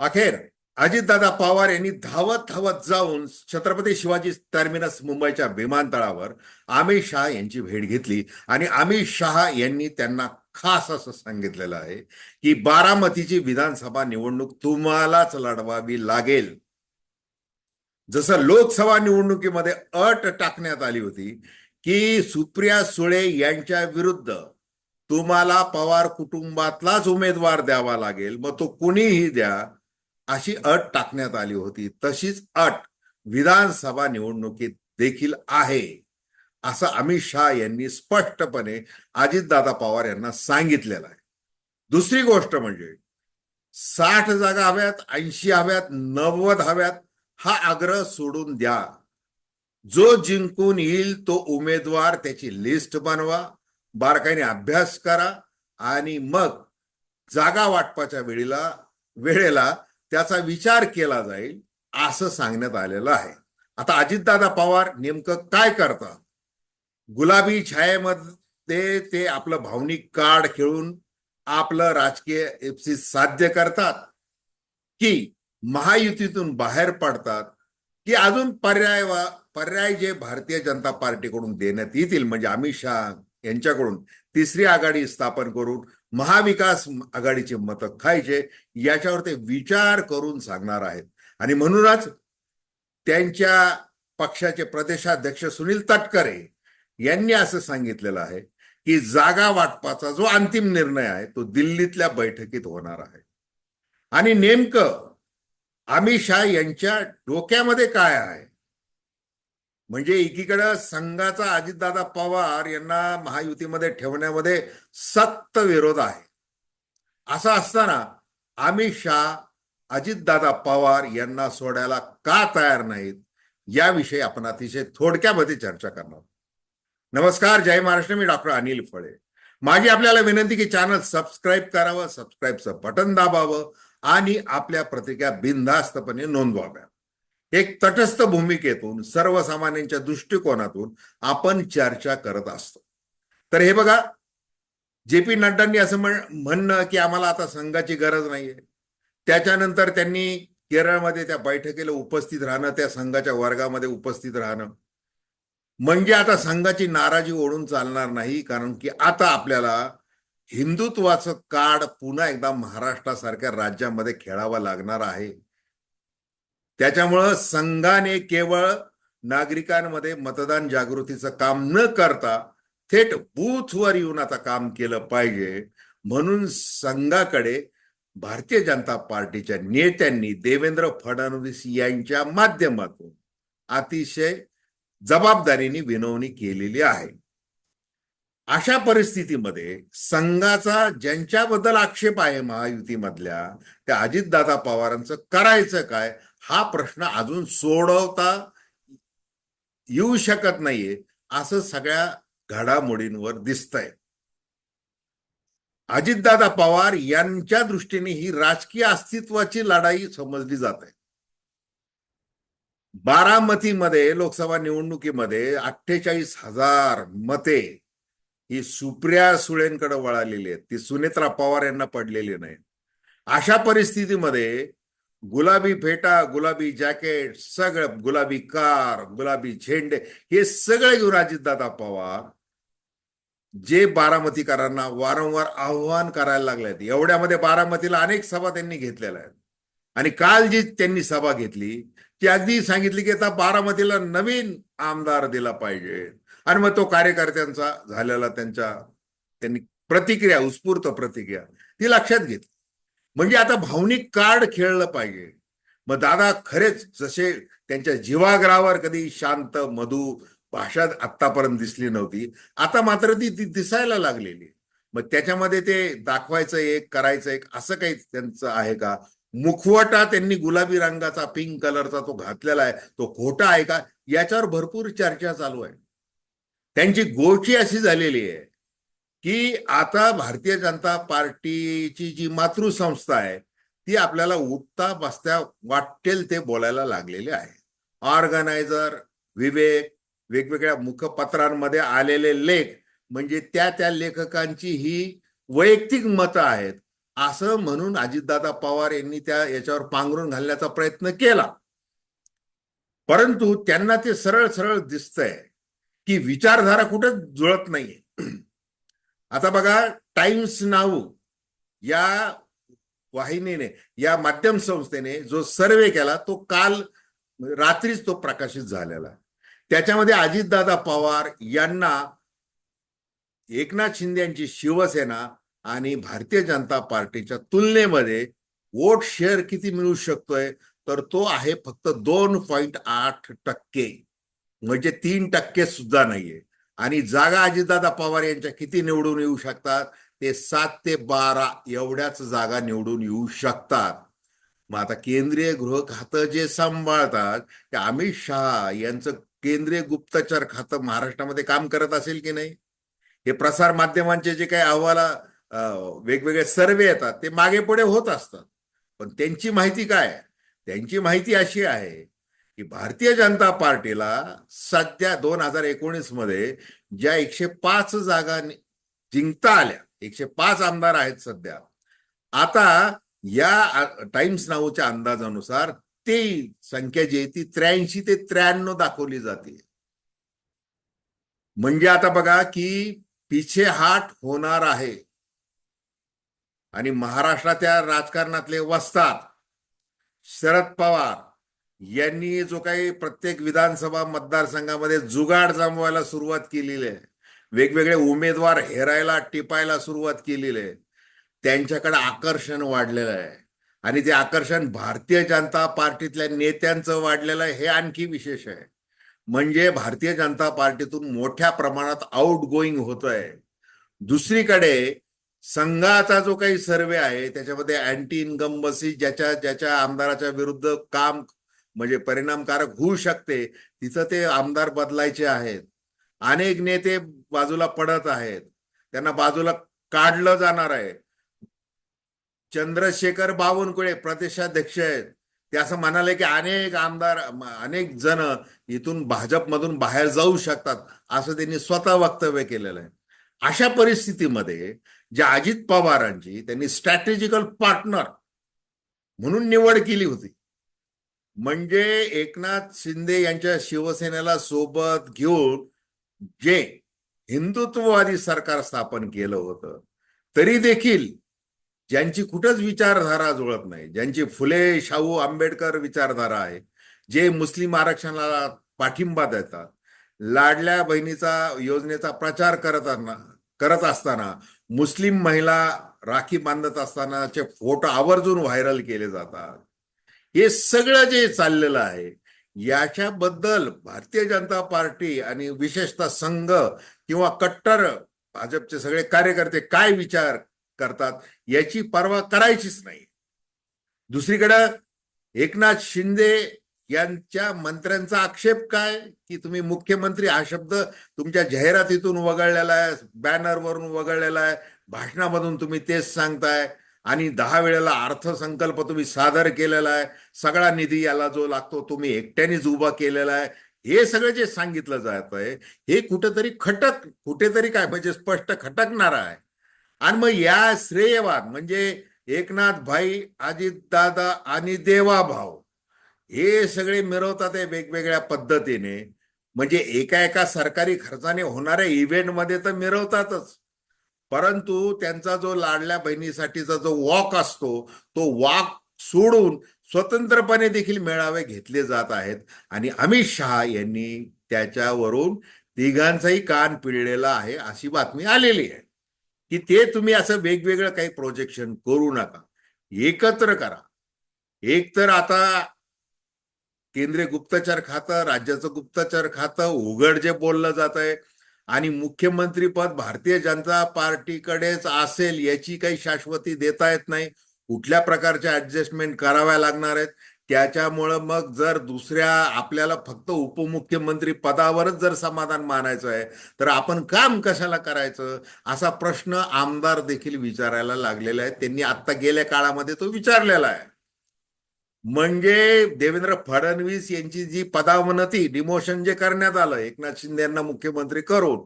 अखेर अजितदादा पवार यांनी धावत धावत जाऊन छत्रपती शिवाजी टर्मिनस मुंबईच्या विमानतळावर अमित शहा यांची भेट घेतली. आणि अमित शहा यांनी त्यांना खास असं सांगितलेलं आहे की बारामतीची विधानसभा निवडणूक तुम्हालाच लढवावी लागेल. जसं लोकसभा निवडणुकीमध्ये अट टाकण्यात आली होती की सुप्रिया सुळे यांच्या विरुद्ध तुम्हाला पवार कुटुंबातलाच उमेदवार द्यावा लागेल. मग तो कुणीही द्या अशी अट टाकण्यात आली होती. तशीच अट विधानसभा निवडणुकीत देखील आहे असं अमित शहा यांनी स्पष्टपणे अजितदादा पवार यांना सांगितलेलं आहे. दुसरी गोष्ट म्हणजे साठ जागा हव्यात ऐंशी हव्यात नव्वद हव्यात हा आग्रह सोडून द्या. जो जिंकून येईल तो उमेदवार त्याची लिस्ट बनवा बारकाईने अभ्यास करा आणि मग जागा वाटपाच्या वेळेला वेळेला त्याचा विचार केला जाईल असं सांगण्यात आलेलं आहे. आता अजितदादा पवार नेमकं काय करतात? गुलाबी छायेमध्ये ते आपलं भावनिक कार्ड खेळून आपलं राजकीय एफसी साध्य करतात की महायुतीतून बाहेर पडतात की अजून पर्याय वा पर्याय जे भारतीय जनता पार्टीकडून देण्यात येतील म्हणजे अमित शहा यांच्याकडून तिसरी आघाडी स्थापन करून महाविकास आघाडीचे मतं खायचे याच्यावर ते विचार करून सांगणार आहेत. आणि म्हणूनच त्यांच्या पक्षाचे प्रदेशाध्यक्ष सुनील तटकरे यांनी असं सांगितलेलं आहे की जागा वाटपाचा जो अंतिम निर्णय आहे तो दिल्लीतल्या बैठकीत होणार आहे. आणि नेमकं अमित शहा यांच्या डोक्यामध्ये काय आहे? म्हणजे एकीकडं संघाचा अजितदादा पवार यांना महायुतीमध्ये ठेवण्यामध्ये सक्त विरोध आहे. असं असताना अमित शहा अजितदादा पवार यांना सोडायला का तयार नाहीत याविषयी आपण अतिशय थोडक्यामध्ये चर्चा करणार. नमस्कार जय महाराष्ट्र. मी डॉक्टर अनिल फळे. माझी आपल्याला विनंती की चॅनल सबस्क्राईब करावं सबस्क्राईबचं बटन दाबावं आणि आपल्या प्रतिक्रिया बिनधास्तपणे नोंदवाव्या एक तटस्थ भूमिकेतून सर्वसामान्यांच्या दृष्टिकोनातून आपण चर्चा करत असतो. तर हे बघा जे पी नड्डांनी असं म्हण म्हणणं की आम्हाला आता संघाची गरज नाहीये. त्याच्यानंतर त्यांनी केरळमध्ये त्या बैठकीला उपस्थित राहणं त्या संघाच्या वर्गामध्ये उपस्थित राहणं. म्हणजे आता संघाची नाराजी ओढून चालणार नाही कारण की आता आपल्याला हिंदुत्वाचं कार्ड पुन्हा एकदा महाराष्ट्रासारख्या राज्यामध्ये खेळावं लागणार आहे. त्याच्यामुळं संघाने केवळ नागरिकांमध्ये मतदान जागृतीचं काम न करता थेट बूथवर येऊन आता काम केलं पाहिजे. म्हणून संघाकडे भारतीय जनता पार्टीच्या नेत्यांनी देवेंद्र फडणवीस यांच्या माध्यमातून अतिशय जबाबदारीने विनवणी केलेली आहे. अशा परिस्थितीमध्ये संघाचा ज्यांच्याबद्दल आक्षेप आहे महायुतीमधल्या त्या अजितदादा पवारांचं करायचं काय? हा प्रश्न अजून सोडवता येऊ शकत नाहीये असं सगळ्या घडामोडींवर दिसतंय. अजितदादा पवार यांच्या दृष्टीने ही राजकीय अस्तित्वाची लढाई समजली जात. आहे बारामतीमध्ये लोकसभा निवडणुकीमध्ये अठ्ठेचाळीस हजार मते ही सुप्रिया सुळेंकडे वळालेली आहेत. ती सुनेत्रा पवार यांना पडलेली नाही अशा परिस्थितीमध्ये गुलाबी फेटा गुलाबी जॅकेट सगळं गुलाबी कार गुलाबी झेंडे हे सगळे घेऊन अजितदादा पवार जे बारामतीकरांना वारंवार आव्हान करायला लागले एवढ्यामध्ये बारामतीला अनेक सभा त्यांनी घेतलेल्या आहेत. आणि काल जी त्यांनी सभा घेतली ती अगदी सांगितली की आता बारामतीला नवीन आमदार दिला पाहिजे. आणि मग तो कार्यकर्त्यांचा झालेला त्यांच्या त्यांनी प्रतिक्रिया उत्स्फूर्त प्रतिक्रिया ती लक्षात घेतली. म्हणजे आता भावनिक कार्ड खेळलं पाहिजे. मग दादा खरेच जसे त्यांच्या जीवाग्रावर कधी शांत मधु भाषा आतापर्यंत दिसली नव्हती आता मात्र ती ती दिसायला लागलेली. मग त्याच्यामध्ये ते दाखवायचं एक करायचं एक असं काही त्यांचं आहे का? मुखवटा त्यांनी गुलाबी रंगाचा पिंक कलरचा तो घातलेला आहे. तो खोटा आहे का? याच्यावर भरपूर चर्चा चालू आहे. त्यांची गोष्टी अशी झालेली आहे. की आता भारतीय जनता पार्टीची जी मातृसंस्था आहे ती आपल्याला उठता बसत्या वाटेल ते बोलायला लागलेले आहे. ऑर्गनायझर विवेक वेगवेगळ्या मुखपत्रांमध्ये आलेले लेख म्हणजे त्या त्या लेखकांची ही वैयक्तिक मतं आहेत. असं म्हणून अजितदादा पवार यांनी त्या याच्यावर पांघरून घालण्याचा प्रयत्न केला. परंतु त्यांना ते सरळ सरळ दिसतंय की विचारधारा कुठं जुळत नाहीये. आता बघा टाइम्स नाऊ या वाहिनीने या माध्यम संस्थेने जो सर्वे केला तो काल रात्रीच तो प्रकाशित झालेला. त्याच्यामध्ये अजितदादा पवार यांना एकनाथ शिंदे यांची शिवसेना आणि भारतीय जनता पार्टीच्या तुलनेमध्ये वोट शेअर किती मिळू शकतोय? तर तो आहे फक्त दोन पॉईंट आठ टक्के. म्हणजे तीन टक्के सुद्धा नाहीये. आणि जागा अजितदादा पवार यांच्या किती निवडून येऊ शकतात? ते सात ते बारा एवढ्याच जागा निवडून येऊ शकतात. मग आता केंद्रीय गृह खातं जे सांभाळतात ते अमित शहा यांचं केंद्रीय गुप्तचर खातं महाराष्ट्रामध्ये काम करत असेल की नाही? हे प्रसार माध्यमांचे जे काही अहवाला वेगवेगळे सर्वे येतात ते मागे पुढे होत असतात. पण त्यांची माहिती काय? त्यांची माहिती अशी आहे की भारतीय जनता पार्टीला सध्या दोन हजार एकोणीसमध्ये ज्या एकशे पाच जागा जिंकता आल्या एकशे पाच आमदार आहेत सध्या आता या टाइम्स नावच्या अंदाजानुसार ते संख्या जी आहे ती त्र्याऐंशी ते त्र्याण्णव दाखवली जाते. म्हणजे आता बघा की पिछेहाट होणार आहे. आणि महाराष्ट्राच्या राजकारणातले वसतात शरद पवार यांनी जो काही प्रत्येक विधानसभा मतदारसंघामध्ये जुगाड जमवायला सुरुवात केलेली आहे. वेगवेगळे उमेदवार हेरायला टिपायला सुरुवात केलेली आहे. त्यांच्याकडे आकर्षण वाढलेलं आहे. आणि ते आकर्षण भारतीय जनता पार्टीतल्या नेत्यांचं वाढलेलं आहे हे आणखी विशेष आहे. म्हणजे भारतीय जनता पार्टीतून मोठ्या प्रमाणात आउट गोईंग होतोय. दुसरीकडे संघाचा जो काही सर्वे आहे त्याच्यामध्ये अँटी इन्कम्बसी ज्याच्या ज्याच्या आमदाराच्या विरुद्ध काम म्हणजे परिणामकारक होऊ शकते तिथं ते आमदार बदलायचे आहेत. अनेक नेते बाजूला पडत आहेत. त्यांना बाजूला काढलं जाणार आहे. चंद्रशेखर बावनकुळे प्रदेशाध्यक्ष आहेत. ते असं म्हणाले की अनेक आमदार अनेक जण इथून भाजपमधून बाहेर जाऊ शकतात असं त्यांनी स्वतः वक्तव्य केलेलं आहे. अशा परिस्थितीमध्ये ज्या अजित पवारांची त्यांनी स्ट्रॅटेजिकल पार्टनर म्हणून निवड केली होती म्हणजे एकनाथ शिंदे यांच्या शिवसेनेला सोबत घेऊन जे हिंदुत्ववादी सरकार स्थापन केलं होतं तरी देखील ज्यांची कुठंच विचारधारा जुळत नाही ज्यांची फुले शाहू आंबेडकर विचारधारा आहे जे मुस्लिम आरक्षणाला पाठिंबा देतात लाडल्या बहिणीचा योजनेचा प्रचार करत करत असताना मुस्लिम महिला राखी बांधत असतानाचे फोटो आवर्जून व्हायरल केले जातात. हे सगळं जे चाललेलं आहे याच्याबद्दल भारतीय जनता पार्टी आणि विशेषतः संघ किंवा कट्टर भाजपचे सगळे कार्यकर्ते काय विचार करतात याची पर्वा करायचीच नाही. दुसरीकडं एकनाथ शिंदे यांच्या मंत्र्यांचा आक्षेप काय की तुम्ही मुख्यमंत्री हा शब्द तुमच्या जाहिरातीतून वगळलेला आहे बॅनरवरून वगळलेला आहे भाषणामधून तुम्ही तेच सांगताय आणि दहा वेळेला अर्थसंकल्प तुम्ही सादर केलेला आहे. सगळा निधी याला जो लागतो तुम्ही एकट्यानेच उभा केलेला आहे. हे सगळं जे सांगितलं जात आहे हे कुठेतरी खटक कुठेतरी काय म्हणजे स्पष्ट खटकणार आहे. आणि मग या श्रेयवाद म्हणजे एकनाथ भाई अजितदादा आणि देवाभाऊ हे सगळे मिरवतात वेगवेगळ्या पद्धतीने. म्हणजे एका एका सरकारी खर्चाने होणाऱ्या इव्हेंटमध्ये तर मिरवतातच. परंतु त्यांचा जो लाडल्या बहिणीसाठीचा जो वॉक असतो तो वॉक सोडून स्वतंत्रपणे देखील मेळावे घेतले जात आहेत. आणि अमित शहा यांनी त्याच्यावरून तिघांचाही कान पिळलेला आहे अशी बातमी आलेली आहे. की ते तुम्ही असं वेगवेगळं काही प्रोजेक्शन करू नका. एकत्र करा. एक तर आता केंद्रीय गुप्तचर खातं राज्याचं गुप्तचर खातं उघड जे बोललं जात आहे आणि मुख्यमंत्रीपद भारतीय जनता पार्टीकडेच असेल याची काही शाश्वती देता येत नाही. कुठल्या प्रकारच्या ऍडजस्टमेंट कराव्या लागणार आहेत? त्याच्यामुळं मग जर दुसऱ्या आपल्याला फक्त उपमुख्यमंत्री पदावरच जर समाधान मानायचं आहे तर आपण काम कशाला करायचं? असा प्रश्न आमदार देखील विचारायला लागलेला आहे. त्यांनी आता गेल्या काळामध्ये तो विचारलेला आहे. म्हणजे देवेंद्र फडणवीस यांची जी पदावनती डिमोशन जे करण्यात आलं एकनाथ शिंदे यांना मुख्यमंत्री करून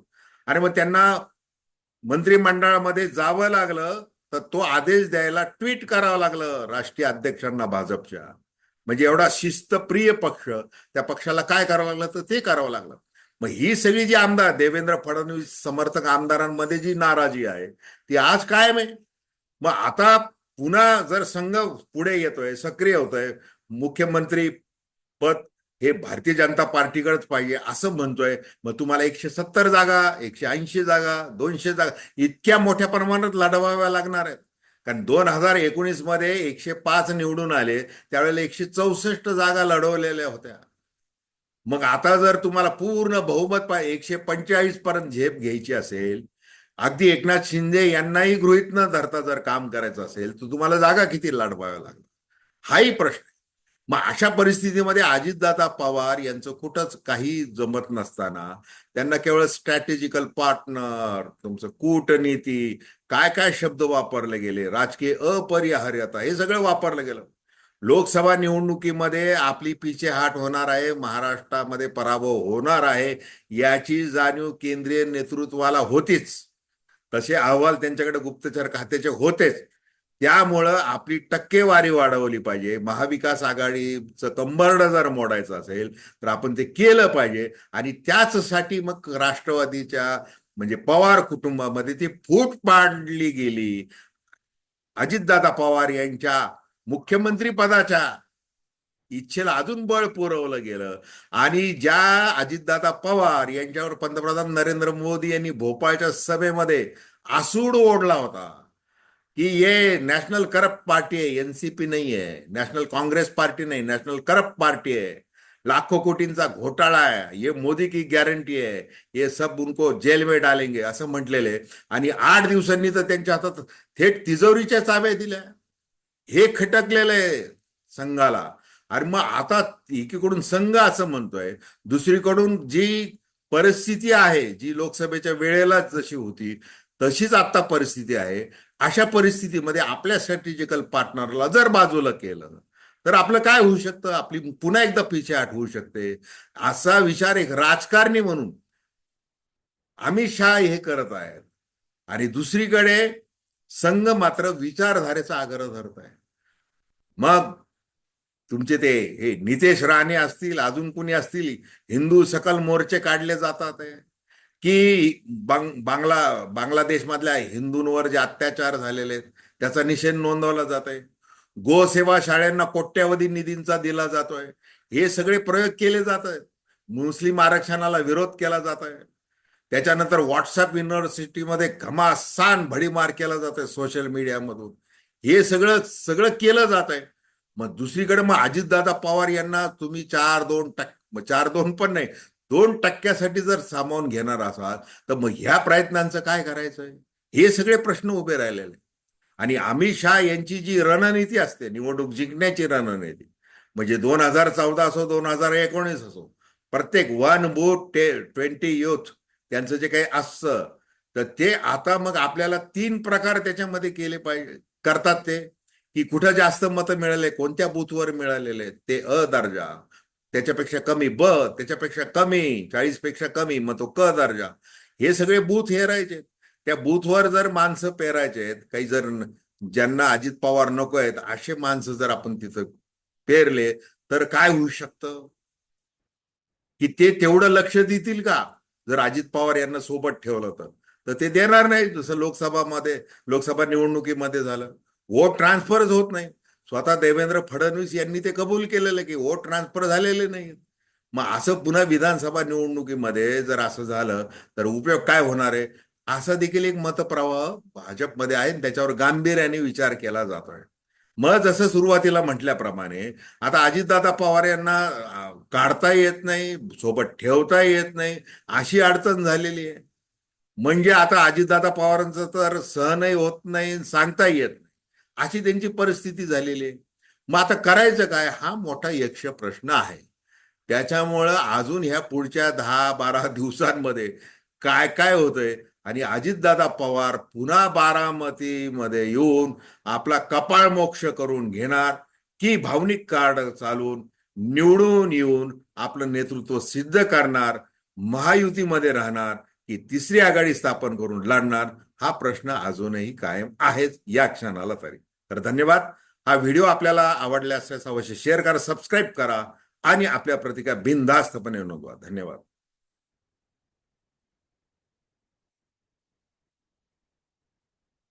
आणि मग त्यांना मंत्रिमंडळामध्ये जावं लागलं तर तो आदेश द्यायला ट्विट करावं लागलं राष्ट्रीय अध्यक्षांना भाजपच्या. म्हणजे एवढा शिस्तप्रिय पक्ष त्या पक्षाला काय करावं लागलं तर ते करावं लागलं. मग ही सगळी जी आमदार देवेंद्र फडणवीस समर्थक आमदारांमध्ये जी नाराजी आहे ती आज कायम आहे. मग आता पुन्हा जर संघ पुढे येतोय सक्रिय होतोय मुख्यमंत्री पद हे भारतीय जनता पार्टीकडेच पाहिजे असं म्हणतोय मग तुम्हाला एकशे सत्तर जागा एकशे ऐंशी जागा दोनशे जागा इतक्या मोठ्या प्रमाणात लढवाव्या लागणार आहेत. कारण दोन हजार एकोणीसमध्ये एकशे पाच निवडून आले त्यावेळेला एकशे चौसष्ट जागा लढवलेल्या होत्या. मग आता जर तुम्हाला पूर्ण बहुमत पाहिजे एकशे पंचेचाळीस पर्यंत झेप घ्यायची असेल अगदी एकनाथ शिंदे यांनाही गृहित न धरता जर काम करायचं असेल तर तुम्हाला जागा किती लाडवाव्या लागणार? हाही प्रश्न मग अशा परिस्थितीमध्ये अजितदादा पवार यांचं कुठंच काही जमत नसताना त्यांना केवळ स्ट्रॅटेजिकल पार्टनर तुमचं कूटनीती काय काय शब्द वापरले गेले राजकीय अपरिहार्यता हे सगळं वापरलं गेलं. लोकसभा निवडणुकीमध्ये आपली पिछेहाट होणार आहे महाराष्ट्रामध्ये पराभव होणार आहे याची जाणीव केंद्रीय नेतृत्वाला होतीच. तसे अहवाल त्यांच्याकडे गुप्तचर खात्याचे होतेच. त्यामुळं आपली टक्केवारी वाढवली पाहिजे. महाविकास आघाडीचं कंबरड जर मोडायचं असेल तर आपण ते केलं पाहिजे. आणि त्याचसाठी मग राष्ट्रवादीच्या म्हणजे पवार कुटुंबामध्ये ती फूट पाडली गेली. अजितदादा पवार यांच्या मुख्यमंत्री पदाच्या इच्छेला अजून बळ पुरवलं गेलं. आणि ज्या अजितदादा पवार यांच्यावर पंतप्रधान नरेंद्र मोदी यांनी भोपाळच्या सभेमध्ये आसूड ओढला होता की ये नॅशनल करप्ट पार्टी आहे एनसीपी नाही आहे नॅशनल काँग्रेस पार्टी नाही नॅशनल करप्ट पार्टी आहे लाखो कोटींचा घोटाळा आहे ये मोदी की गॅरंटी आहे हे सब उनको जेल में डालेंगे असं म्हटलेले. आणि आठ दिवसांनी तर त्यांच्या हातात थेट तिजोरीच्या चाव्या दिल्या. हे खटकलेलं आहे संघाला. आणि मग आता एकीकडून संघ असं म्हणतोय दुसरीकडून जी परिस्थिती आहे जी लोकसभेच्या वेळेला जशी होती तशीच आता परिस्थिती आहे. अशा परिस्थितीमध्ये आपल्या स्ट्रॅटेजिकल पार्टनरला जर बाजूला केलं तर आपलं काय होऊ शकतं? आपली पुन्हा एकदा पिछेहाट होऊ शकते. असा विचार एक राजकारणी म्हणून अमित शहा हे करत आहेत. आणि दुसरीकडे संघ मात्र विचारधारेचा आग्रह धरत आहे. मग तुमचे ते हे नितेश राणे असतील अजून कुणी असतील हिंदू सकल मोर्चे काढले जातात की बांग बांगला बांगलादेशमधल्या हिंदूंवर जे अत्याचार झालेले आहेत त्याचा निषेध नोंदवला जात आहे. गोसेवा शाळांना कोट्यावधी निधींचा दिला जातोय हे सगळे प्रयोग केले जात आहेत. मुस्लिम आरक्षणाला विरोध केला जात आहे. त्याच्यानंतर व्हॉट्सअप युनिव्हर्सिटीमध्ये घमासान भडीमार केला जात आहे सोशल मीडियामधून. हे सगळं सगळं केलं जात आहे. मग दुसरीकडे मग अजितदादा पवार यांना तुम्ही चार दोन टक्के चार दोन पण नाही दोन टक्क्यासाठी जर सामावून घेणार असाल तर मग ह्या प्रयत्नांचं काय करायचंय? हे सगळे प्रश्न उभे राहिलेले. आणि अमित शहा यांची जी रणनीती असते निवडणूक जिंकण्याची रणनीती म्हणजे दोन हजार चौदा असो दोन हजार एकोणीस असो प्रत्येक वन बोट टे ट्वेंटी युथ त्यांचं जे काही असतं तर ते आता मग आपल्याला तीन प्रकार त्याच्यामध्ये केले पाहिजे करतात ते. की कुठं जास्त मतं मिळाले कोणत्या बूथवर मिळालेले ते अ दर्जा. त्याच्यापेक्षा कमी ब त्याच्यापेक्षा कमी चाळीसपेक्षा कमी मग तो क दर्जा. हे सगळे बूथ हेरायचे त्या बूथवर जर माणसं पेरायचे आहेत काही जर ज्यांना अजित पवार नको आहेत असे माणसं जर आपण तिथं पेरले तर काय होऊ शकतं? की ते तेवढं लक्ष देतील का? जर अजित पवार यांना सोबत ठेवलं तर. तर ते देणार नाही जसं लोकसभामध्ये लोकसभा निवडणुकीमध्ये झालं. वोट ट्रान्सफरच होत नाही. स्वतः देवेंद्र फडणवीस यांनी ते कबूल केलेलं की वोट ट्रान्सफर झालेले नाही. मग असं पुन्हा विधानसभा निवडणुकीमध्ये जर असं झालं तर उपयोग काय होणार आहे? असा देखील एक मतप्रवाह भाजपमध्ये आहे त्याच्यावर गांभीर्याने विचार केला जातोय. मग जसं सुरुवातीला म्हटल्याप्रमाणे आता अजितदादा पवार यांना काढता येत नाही सोबत ठेवता येत नाही अशी अडचण झालेली आहे. म्हणजे आता अजितदादा पवारांचं तर सहनही होत नाही सांगता येत अशी त्यांची परिस्थिती झालेली आहे. मग आता करायचं काय? हा मोठा यक्ष प्रश्न आहे. त्याच्यामुळं अजून ह्या पुढच्या दहा बारा दिवसांमध्ये काय काय होतंय? आणि अजितदादा पवार पुन्हा बारामतीमध्ये येऊन आपला कपाळ मोक्ष करून घेणार की भावनिक कार्ड चालून निवडून येऊन आपलं नेतृत्व सिद्ध करणार महायुतीमध्ये राहणार की तिसरी आघाडी स्थापन करून लढणार हा प्रश्न अजूनही कायम आहेच या क्षणाला तरी. तर धन्यवाद. हा व्हिडिओ आपल्याला आवडला असल्यास अवश्य शेअर करा सबस्क्राईब करा आणि आपल्या प्रतिक्रिया बिनधास्तपणे नोंदवा. धन्यवाद.